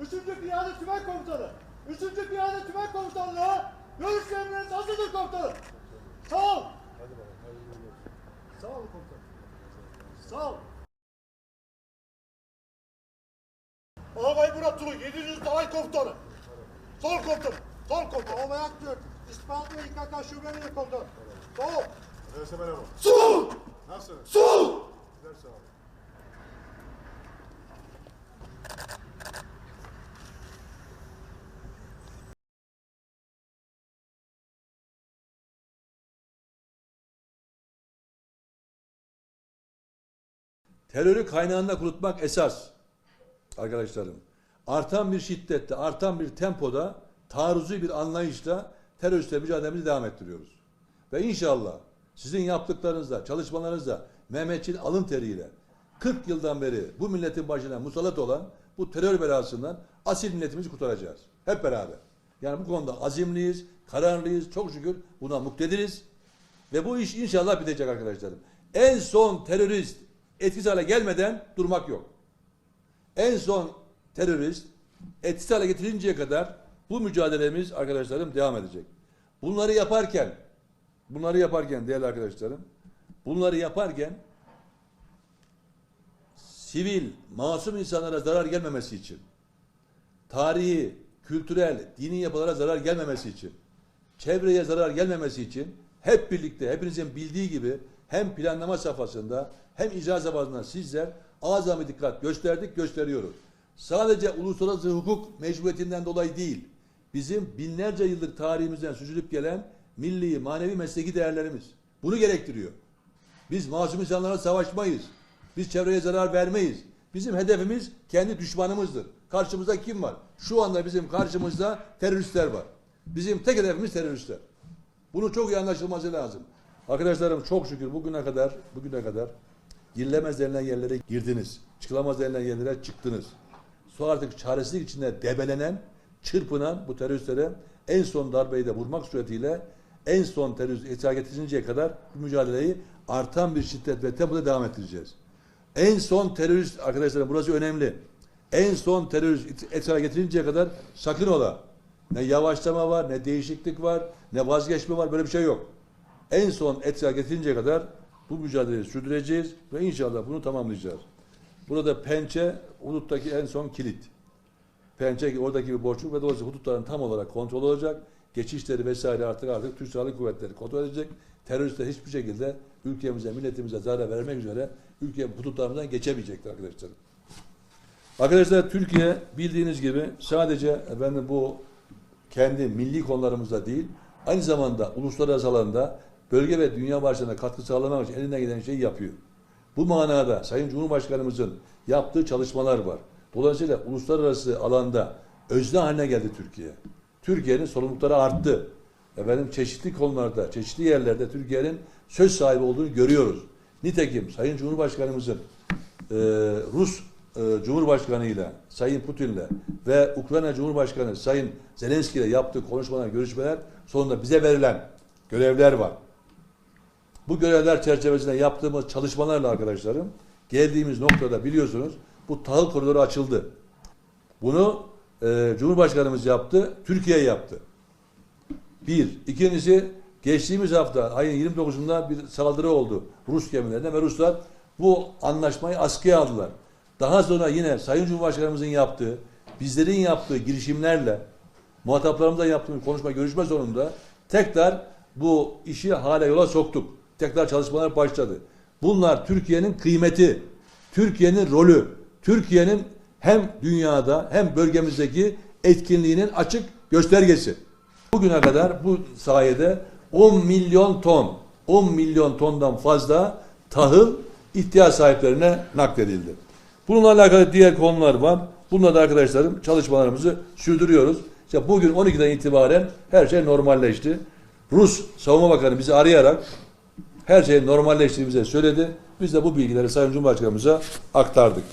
Üçüncü Piyade Tümen Komutanı. Üçüncü Piyade Tümen Komutanlığı görüşleriniz hazırdır komutanım. Sağ ol. Sağ ol komutanım. Sağ ol. Ağabey Murat Tulu 700 Dalay Komutanı. Sol komutanım. Sol komutanım. Ağabey Aktürk. İspahat ve İKK Şube Müdürü Komutanı. Sol. Neyse merhaba. Sol. Nasılsınız? Sol. Güzel sağ olun. Terörü kaynağında kurutmak esas. Arkadaşlarım. Artan bir şiddette, artan bir tempoda, taarruzi bir anlayışla teröristle mücadelemizi devam ettiriyoruz. Ve inşallah sizin yaptıklarınızla, çalışmalarınızla, Mehmetçiğin alın teriyle 40 yıldan beri bu milletin başına musallat olan bu terör belasından asil milletimizi kurtaracağız. Hep beraber. Yani bu konuda azimliyiz, kararlıyız, çok şükür buna muktediriz. Ve bu iş inşallah bitecek arkadaşlarım. En son terörist etkisiz hale gelmeden durmak yok. En son terörist etkisiz hale getirinceye kadar bu mücadelemiz arkadaşlarım devam edecek. Bunları yaparken bunları yaparken değerli arkadaşlarım bunları yaparken sivil, masum insanlara zarar gelmemesi için tarihi, kültürel, dini yapılara zarar gelmemesi için çevreye zarar gelmemesi için hep birlikte hepinizin bildiği gibi hem planlama safhasında hem icra safhasında sizler azami dikkat gösterdik, gösteriyoruz. Sadece uluslararası hukuk mecburiyetinden dolayı değil, bizim binlerce yıllık tarihimizden süzülüp gelen milli, manevi, mesleki değerlerimiz. Bunu gerektiriyor. Biz masum insanlara savaşmayız. Biz çevreye zarar vermeyiz. Bizim hedefimiz kendi düşmanımızdır. Karşımızda kim var? Şu anda bizim karşımızda teröristler var. Bizim tek hedefimiz teröristler. Bunun çok iyi anlaşılması lazım. Arkadaşlarım çok şükür bugüne kadar bugüne kadar girilemez denilen yerlere girdiniz. Çıkılamaz denilen yerlere çıktınız. Sonra artık çaresizlik içinde debelenen, çırpınan bu teröristlere en son darbeyi de vurmak suretiyle en son terörist itibar getirinceye kadar bu mücadeleyi artan bir şiddet ve tempoda devam ettireceğiz. En son terörist arkadaşlarım burası önemli. En son terörist it- itibar getirinceye kadar sakın ola. Ne yavaşlama var, ne değişiklik var, ne vazgeçme var böyle bir şey yok. En son itibar getirinceye kadar bu mücadeleyi sürdüreceğiz ve inşallah bunu tamamlayacağız. Burada pençe huduttaki en son kilit. Pençe oradaki bir boşluk ve dolayısıyla hudutların tam olarak kontrol olacak. Geçişleri vesaire artık artık Türk Silahlı Kuvvetleri kontrol edecek. Teröristler hiçbir şekilde ülkemize, milletimize zarar vermek üzere ülke hudutlarımızdan geçemeyecektir arkadaşlar. Arkadaşlar Türkiye bildiğiniz gibi sadece efendim bu kendi milli konularımızda değil, aynı zamanda uluslararası alanda bölge ve dünya barışına katkı sağlamak için elinden gelen şeyi yapıyor. Bu manada Sayın Cumhurbaşkanımızın yaptığı çalışmalar var. Dolayısıyla uluslararası alanda özne haline geldi Türkiye. Türkiye'nin sorumlulukları arttı. Efendim çeşitli konularda, çeşitli yerlerde Türkiye'nin söz sahibi olduğunu görüyoruz. Nitekim Sayın Cumhurbaşkanımızın e, Rus e, Cumhurbaşkanı ile Sayın Putin'le ve Ukrayna Cumhurbaşkanı Sayın Zelenski ile yaptığı konuşmalar, görüşmeler sonunda bize verilen görevler var. Bu görevler çerçevesinde yaptığımız çalışmalarla arkadaşlarım geldiğimiz noktada biliyorsunuz bu tahıl koridoru açıldı. Bunu e, Cumhurbaşkanımız yaptı, Türkiye yaptı. Bir. İkincisi geçtiğimiz hafta ayın 29'unda bir saldırı oldu Rus gemilerine ve Ruslar bu anlaşmayı askıya aldılar. Daha sonra yine Sayın Cumhurbaşkanımızın yaptığı, bizlerin yaptığı girişimlerle muhataplarımızla yaptığımız konuşma, görüşme sonunda tekrar bu işi hale yola soktuk. Tekrar çalışmalar başladı. Bunlar Türkiye'nin kıymeti, Türkiye'nin rolü, Türkiye'nin hem dünyada hem bölgemizdeki etkinliğinin açık göstergesi. Bugüne kadar bu sayede 10 milyon ton, 10 milyon tondan fazla tahıl ihtiyaç sahiplerine nakledildi. Bununla alakalı diğer konular var. Bununla da arkadaşlarım çalışmalarımızı sürdürüyoruz. İşte bugün 12'den itibaren her şey normalleşti. Rus Savunma Bakanı bizi arayarak her şeyin normalleştiğini bize söyledi. Biz de bu bilgileri Sayın Cumhurbaşkanımıza aktardık.